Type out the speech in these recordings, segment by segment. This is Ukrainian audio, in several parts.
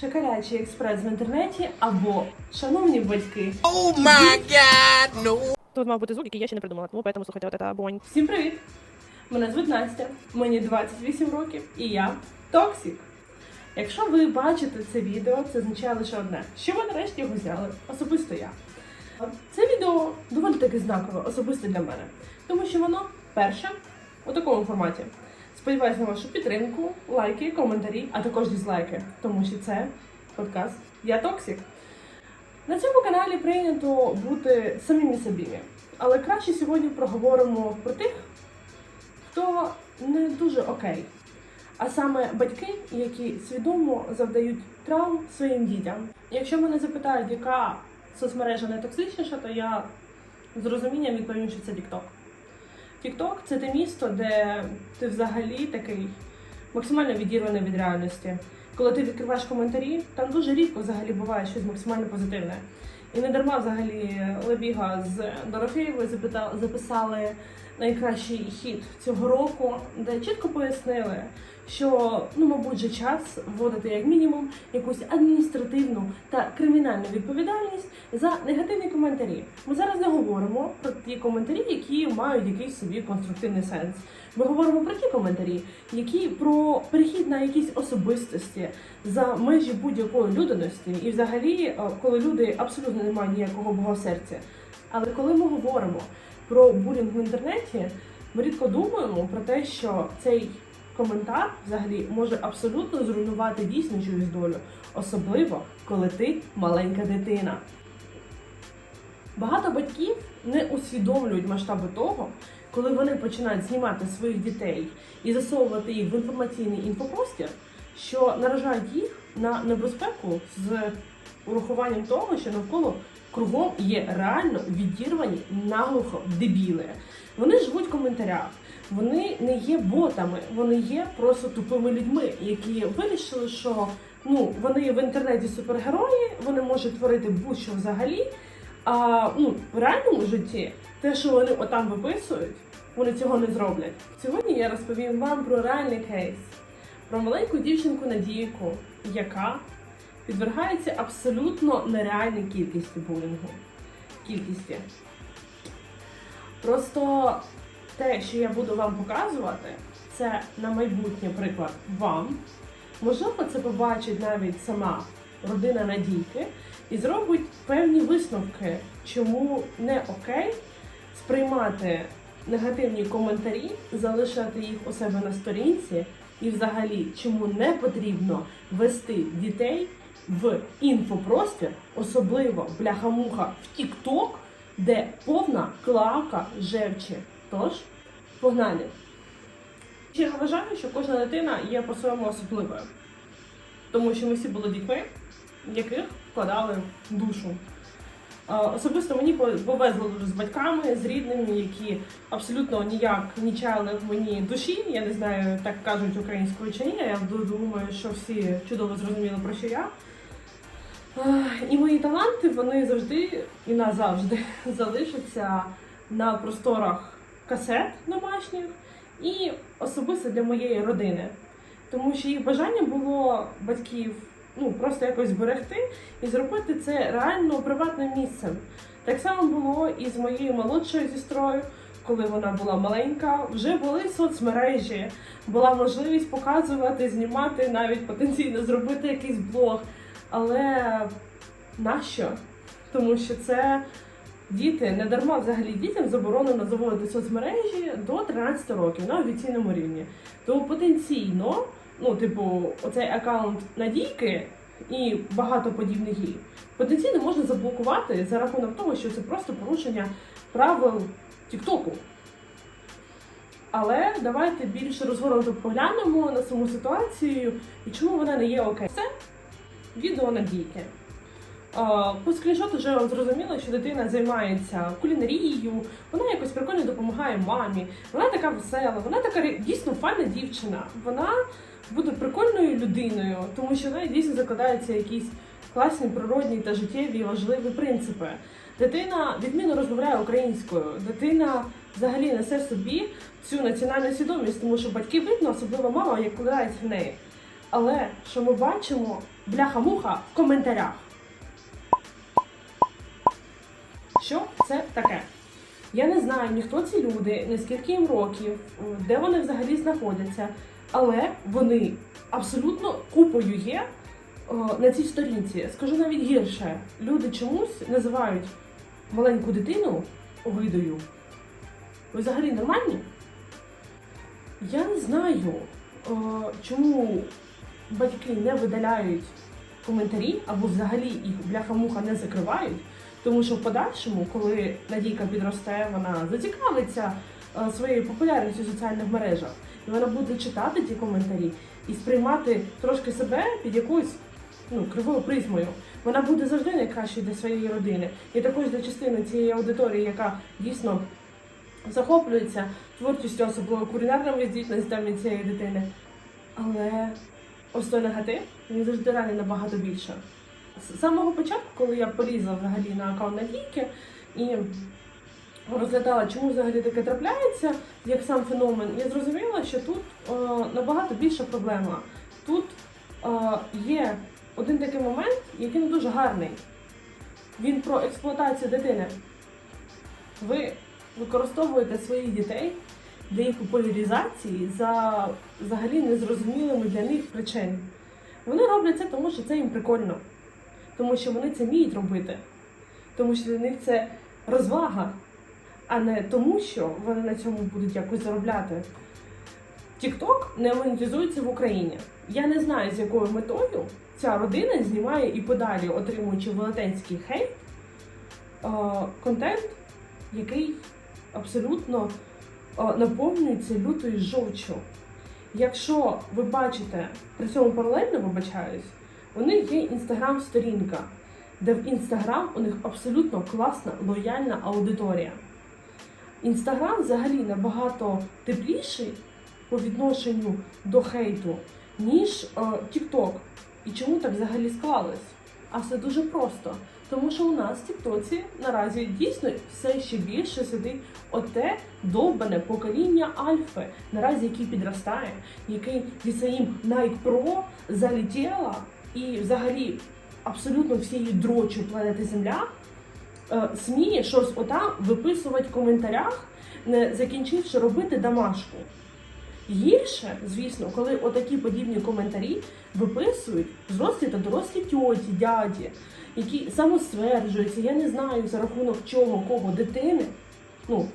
Шоколячий експрес в інтернеті або шановні батьки. Oh my god, no. Тут мав бути звук, який я ще не придумала, тому поэтому слухайте от это бонь. Всім привіт! Мене звуть Настя, мені 28 років і я Токсік. Якщо ви бачите це відео, це означає лише одне, що ви нарешті його зняли, особисто я. Це відео доволі таки знакове, особисто для мене, тому що воно перше у такому форматі. Сподіваюся на вашу підтримку, лайки, коментарі, а також дізлайки, тому що це подкаст Я Токсік. На цьому каналі прийнято бути самими собі, але краще сьогодні проговоримо про тих, хто не дуже окей. А саме батьки, які свідомо завдають травм своїм дітям. Якщо мене запитають, яка соцмережа найтоксичніша, то я з розумінням відповім, що це TikTok. TikTok – це те місто, де ти взагалі такий максимально відірваний від реальності. Коли ти відкриваєш коментарі, там дуже рідко взагалі буває щось максимально позитивне. І не дарма взагалі Лебіга з Дорофеєвою запита- записали найкращий хіт цього року, де чітко пояснили, що ну, мабуть, вже час вводити як мінімум якусь адміністративну та кримінальну відповідальність за негативні коментарі. Ми зараз не говоримо про ті коментарі, які мають якийсь собі конструктивний сенс. Ми говоримо про ті коментарі, які про перехід на якісь особистості за межі будь-якої людяності, і взагалі, е, коли люди абсолютно не мають ніякого богосерця. Але коли ми говоримо про булінг в інтернеті, ми рідко думаємо про те, що цей коментар взагалі може абсолютно зруйнувати дійсно чиюсь долю, особливо коли ти маленька дитина. Багато батьків не усвідомлюють масштаби того, коли вони починають знімати своїх дітей і засовувати їх в інформаційний інфопростір, що наражають їх на небезпеку з урахуванням того, що навколо кругом є реально відірвані наглухо дебіли. Вони живуть в коментарях. Вони не є ботами, вони є просто тупими людьми, які вирішили, що ну вони в інтернеті супергерої, вони можуть творити будь-що взагалі. А ну, в реальному житті те, що вони отам виписують, вони цього не зроблять. Сьогодні я розповім вам про реальний кейс, про маленьку дівчинку Надійку, яка підвергається абсолютно нереальній кількості булінгу. Кількості. Просто те, що я буду вам показувати, це на майбутнє приклад вам. Можливо, це побачить навіть сама родина Надійки і зробить певні висновки, чому не окей сприймати негативні коментарі, залишати їх у себе на сторінці, і взагалі чому не потрібно вести дітей в інфопростір, особливо бляха-муха в TikTok, де повна клака жевчі. Тож, погнали! Я вважаю, що кожна дитина є по-своєму особливою, тому що ми всі були дітьми, яких вкладали душу. Особисто мені повезло дуже з батьками, з рідними, які абсолютно ніяк не чаяли в мені душі. Я не знаю, так кажуть українською чи ні. Я думаю, що всі чудово зрозуміли про що я. І мої таланти вони завжди і назавжди залишаться на просторах касет домашніх і особисто для моєї родини. Тому що їх бажання було батьків ну, просто якось зберегти і зробити це реально приватним місцем. Так само було і з моєю молодшою сестрою, коли вона була маленька, вже були соцмережі, була можливість показувати, знімати, навіть потенційно зробити якийсь блог. Але нащо? Тому що це діти не дарма взагалі дітям заборонено заводити соцмережі до 13 років на офіційному рівні. Тому потенційно, ну, типу, оцей аккаунт Надійки і багато подібних їй потенційно можна заблокувати за рахунок того, що це просто порушення правил Тіктоку. Але давайте більше розгорнуто поглянемо на саму ситуацію і чому вона не є окей. Це відео Надійки. По скріншоту вже зрозуміло, що дитина займається кулінарією, вона якось прикольно допомагає мамі. Вона така весела, вона така дійсно файна дівчина. Вона буде прикольною людиною, тому що в неї дійсно закладаються якісь класні природні та життєві важливі принципи. Дитина відмінно розмовляє українською. Дитина взагалі несе в собі цю національну свідомість, тому що батьки видно, особливо мама, як вкладається в неї. Але що ми бачимо, бляха-муха в коментарях. Що це таке? Я не знаю ні хто ці люди, ні скільки їм років, де вони взагалі знаходяться, але вони абсолютно купою є е, на цій сторінці. Скажу навіть гірше, люди чомусь називають маленьку дитину огидою. Ви взагалі нормальні? Я не знаю, е, чому батьки не видаляють коментарі або взагалі їх бляха-муха не закривають. Тому що в подальшому, коли Надійка підросте, вона зацікавиться е, своєю популярністю в соціальних мережах, і вона буде читати ті коментарі і сприймати трошки себе під якоюсь ну, кривою призмою. Вона буде завжди найкращою для своєї родини. І також для частини цієї аудиторії, яка дійсно захоплюється творчістю, особливо кулінарними здібностями цієї дитини. Але ось той негатив він завжди реально набагато більше. З самого початку, коли я полізла взагалі на аккаунт Надійки і розглядала, чому взагалі таке трапляється, як сам феномен, я зрозуміла, що тут е, набагато більша проблема. Тут е, є один такий момент, який не дуже гарний. Він про експлуатацію дитини. Ви використовуєте своїх дітей для їх популяризації за взагалі незрозумілими для них причин. Вони роблять це тому, що це їм прикольно, тому що вони це вміють робити, тому що для них це розвага, а не тому, що вони на цьому будуть якось заробляти. TikTok не монетизується в Україні. Я не знаю, з якою метою ця родина знімає і подалі, отримуючи велетенський хейт, е, контент, який абсолютно е, наповнюється лютою жовчю. Якщо ви бачите, при цьому паралельно вибачаюсь, у них є інстаграм-сторінка, де в інстаграм у них абсолютно класна, лояльна аудиторія. Інстаграм взагалі набагато тепліший по відношенню до хейту, ніж е, TikTok. І чому так взагалі склалось? А все дуже просто. Тому що у нас в Тіктоці наразі дійсно все ще більше сидить оте довбане покоління Альфи, наразі який підростає, який зі своїм Nike Pro залетіла і взагалі абсолютно всією дрочю планети Земля е, сміє щось отам виписувати в коментарях, не закінчивши робити домашку. Гірше, звісно, коли отакі подібні коментарі виписують взрослі та дорослі тьоті, дяді, які самостверджуються, я не знаю за рахунок чого, кого, дитини. Ну,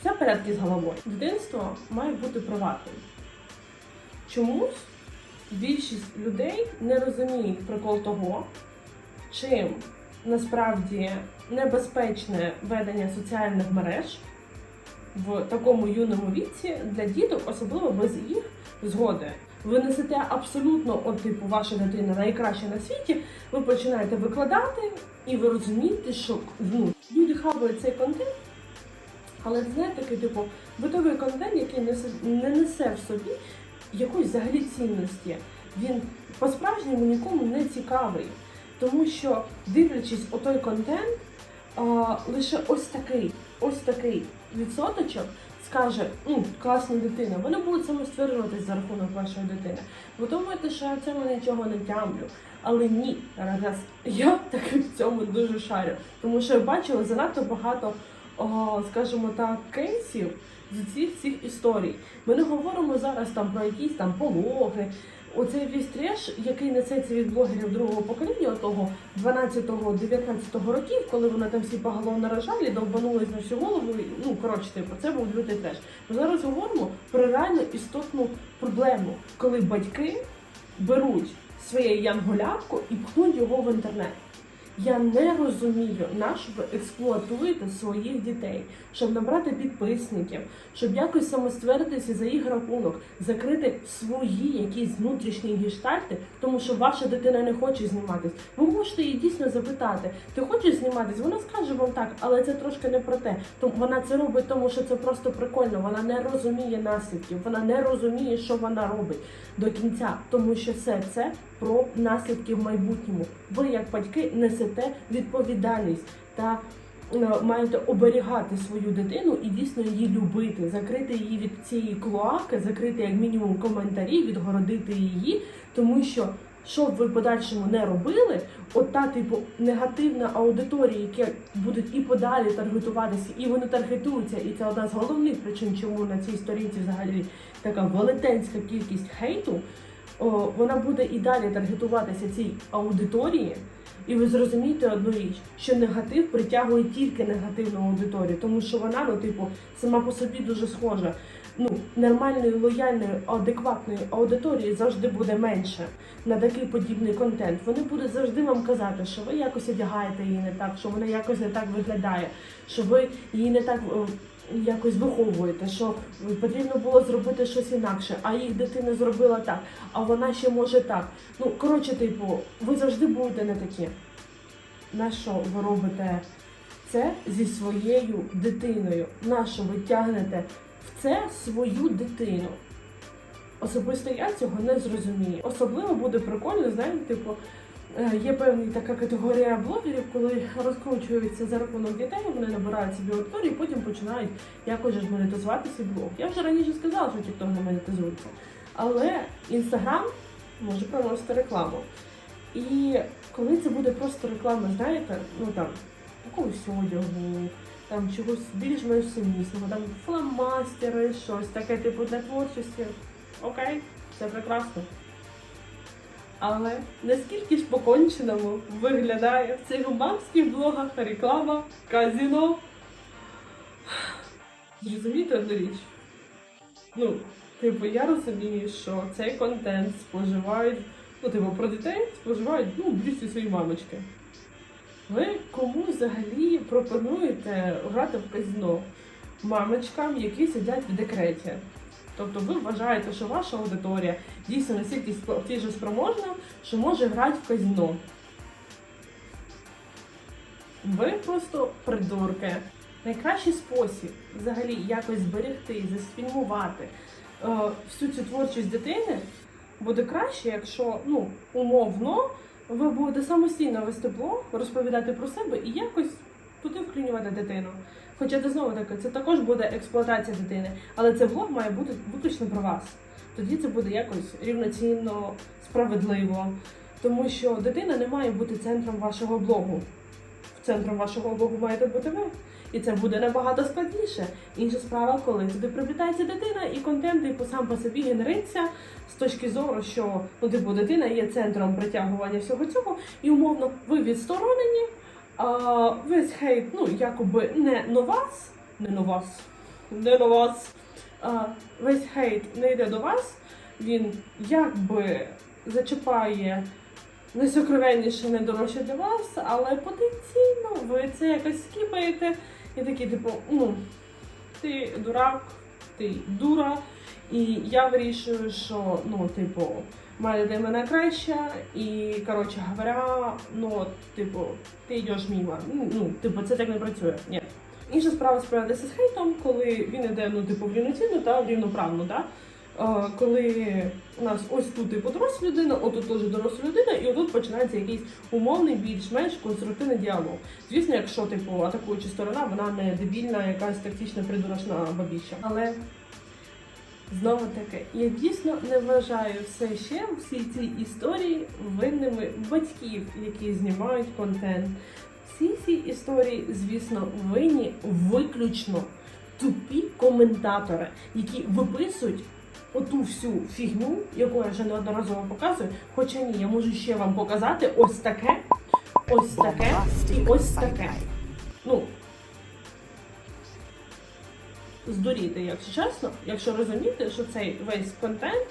все в порядку з головою. Дитинство має бути приватним. Чомусь більшість людей не розуміють прикол того, чим насправді небезпечне ведення соціальних мереж в такому юному віці для діток, особливо без їх згоди. Ви несете абсолютно, от, типу, ваша дитина найкраще на світі, ви починаєте викладати, і ви розумієте, що ну, люди хавають цей контент, але знаєте, такий, типу, битовий контент, який не несе в собі якоїсь взагалі цінності. Він по-справжньому нікому не цікавий. Тому що, дивлячись у той контент, а, лише ось такий, ось такий відсоточок скаже, «М, класна дитина. Вони будуть самостверджуватись за рахунок вашої дитини. Ви думаєте, що я в цьому нічого не тямлю. Але ні, раз я таки в цьому дуже шарю. Тому що я бачила занадто багато, о, скажімо так, кейсів з цих всіх історій. Ми не говоримо зараз там про якісь там пологи. Оцей весь треш, який несеться від блогерів другого покоління, того 12-19 років, коли вони там всі поголовно рожали, довбанулись на всю голову. Ну коротше, типу, це був лютий треш. Ми зараз говоримо про реально істотну проблему, коли батьки беруть своє янголятко і пхнуть його в інтернет. Я не розумію, на що ви експлуатуєте своїх дітей, щоб набрати підписників, щоб якось самоствердитися за їх рахунок, закрити свої якісь внутрішні гештальти, тому що ваша дитина не хоче зніматись. Ви можете її дійсно запитати, ти хочеш зніматись? Вона скаже вам так, але це трошки не про те. Тому вона це робить, тому що це просто прикольно. Вона не розуміє наслідків, вона не розуміє, що вона робить до кінця, тому що все це про наслідки в майбутньому. Ви, як батьки, несете відповідальність та е, маєте оберігати свою дитину і дійсно її любити, закрити її від цієї клоаки, закрити як мінімум коментарі, відгородити її, тому що. Що б ви подальшому не робили, от та типу негативна аудиторія, які будуть і подалі таргетуватися, і вони таргетуються, і це одна з головних причин, чому на цій сторінці взагалі така велетенська кількість хейту. О, вона буде і далі таргетуватися цій аудиторії, і ви зрозумієте одну річ, що негатив притягує тільки негативну аудиторію, тому що вона, ну, типу, сама по собі дуже схожа. Ну, нормальної, лояльної, адекватної аудиторії завжди буде менше на такий подібний контент. Вони будуть завжди вам казати, що ви якось одягаєте її не так, що вона якось не так виглядає, що ви її не так е, якось виховуєте, що потрібно було зробити щось інакше, а їх дитина зробила так, а вона ще може так. Ну, коротше, типу, ви завжди будете не такі. На що ви робите це зі своєю дитиною? На що ви тягнете в це свою дитину? Особисто я цього не зрозумію. Особливо буде прикольно, знаєте, типу, є певна така категорія блогерів, коли розкручуються за рахунок дітей, вони набирають собі аудиторію, потім починають якось ж монетизувати свій блог. Я вже раніше сказала, що TikTok не монетизується. Але Інстаграм може приносити рекламу. І коли це буде просто реклама, знаєте, ну там якогось одягу, там чогось більш-менш сумісного, там фломастери, щось таке, типу для творчості. Окей, це прекрасно. Але наскільки ж по-конченому виглядає в цих мамських блогах реклама казіно? Зрозумієте одну річ? Ну, типу, я розумію, що цей контент споживають, ну, типу, про дітей споживають, ну, більшість свої мамочки. Ви кому взагалі пропонуєте грати в казино? Мамочкам, які сидять в декреті. Тобто ви вважаєте, що ваша аудиторія дійсно настільки спроможна, що може грати в казино. Ви просто придурки. Найкращий спосіб взагалі якось зберегти, заспільмувати е, всю цю творчість дитини буде краще, якщо ну, умовно ви будете самостійно вести блог, розповідати про себе і якось туди вклінювати дитину. Хоча це знову таки, це також буде експлуатація дитини, але цей влог має бути виключно про вас. Тоді це буде якось рівноцінно, справедливо. Тому що дитина не має бути центром вашого блогу. Центром вашого блогу маєте бути ви. І це буде набагато складніше. Інша справа, коли туди привітається дитина, і контент типу, сам по собі генериться з точки зору, що ну, типу, дитина є центром притягування всього цього, і умовно ви відсторонені. Весь хейт, ну, якоби не на вас, не на вас, не на вас. Весь хейт не йде до вас, він якби зачіпає найсокровенніше, найдорожче для вас, але потенційно ви це якось скіпаєте. І такі, типу, ну, ти дурак, ти дура, і я вирішую, що, ну, типу, моя мене краща, і, коротше говоря, ну, типу, ти йдеш мимо. Ну, типу, це так не працює. Ні. Інша справа справитися з хейтом, коли він іде, ну, типу, в рівноцінну та в рівноправну, да? Е, коли у нас ось тут типу доросла людина, отут теж доросла людина, і отут починається якийсь умовний, більш-менш конструктивний діалог. Звісно, якщо типу атакуюча сторона, вона не дебільна, якась тактична придурочна бабіща. Але знову таки, я дійсно не вважаю все ще всі ці історії винними батьків, які знімають контент. Всі ці історії, звісно, винні виключно тупі коментатори, які виписують оту всю фігню, яку я вже неодноразово показую. Хоча ні, я можу ще вам показати ось таке, ось таке і ось таке. Ну, здуріти, якщо чесно, якщо розуміти, що цей весь контент,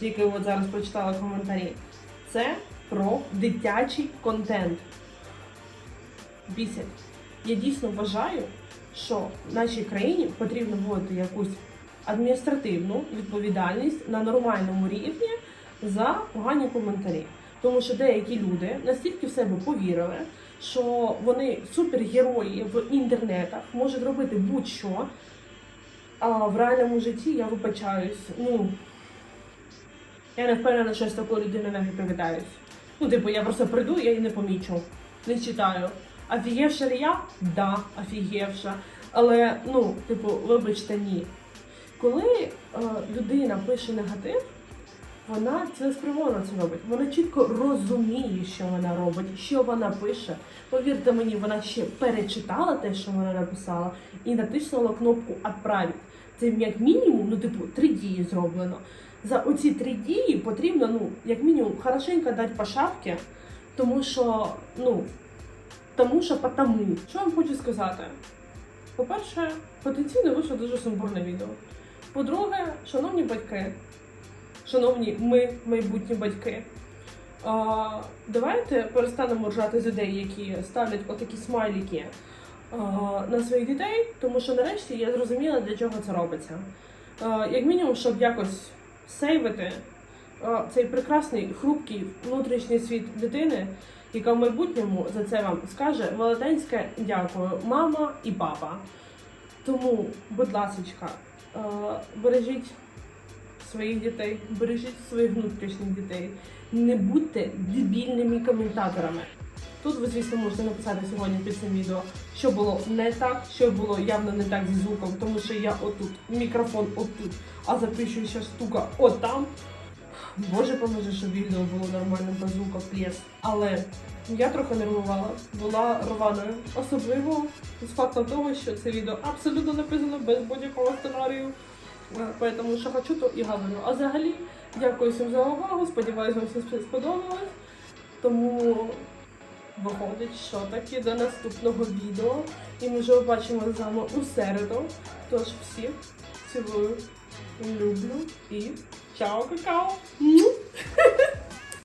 тільки от зараз прочитала коментарі, це про дитячий контент. Бісять. Я дійсно вважаю, що в нашій країні потрібно вводити якусь адміністративну відповідальність на нормальному рівні за погані коментарі. Тому що деякі люди настільки в себе повірили, що вони супергерої в інтернетах можуть робити будь-що, а в реальному житті я вибачаюсь. Ну я не впевнена, що я з такою людиною не привітаюсь. Ну, типу, я просто прийду, я її не помічу, не читаю. Офігевша ли я? Да, офігевша. Але, ну, типу, вибачте, ні. Коли е, людина пише негатив, вона цілеспрямовано це робить. Вона чітко розуміє, що вона робить, що вона пише. Повірте мені, вона ще перечитала те, що вона написала, і натиснула кнопку «Отправить». Це як мінімум, ну, типу, три дії зроблено. За оці три дії потрібно, ну, як мінімум, хорошенько дати по шапці, тому що, ну, тому що потому. Що вам хочу сказати? По-перше, потенційно вийшло дуже сумбурне відео. По-друге, шановні батьки, шановні ми, майбутні батьки, давайте перестанемо ржати з людей, які ставлять отакі смайлики а, на своїх дітей, тому що нарешті я зрозуміла, для чого це робиться. Як мінімум, щоб якось сейвити цей прекрасний, хрупкий внутрішній світ дитини, яка в майбутньому за це вам скаже велетенське дякую, мама і папа. Тому, будь ласочка, е, бережіть своїх дітей, бережіть своїх внутрішніх дітей. Не будьте дебільними коментаторами. Тут ви, звісно, можете написати сьогодні під цим відео, що було не так, що було явно не так зі звуком, тому що я отут, мікрофон отут, а запишуюча штука отам. Боже поможи, щоб відео було нормально без звука плєс. Але я трохи нервувала, була рваною. Особливо з фактом того, що це відео абсолютно написано без будь-якого сценарію. Е, Поэтому що хочу, то і говорю. А взагалі, дякую всім за увагу. Сподіваюся, вам все сподобалось. Тому виходить, що таки до наступного відео. І ми вже побачимо з вами у середу. Тож всіх цілую, люблю і чао, какао! Му!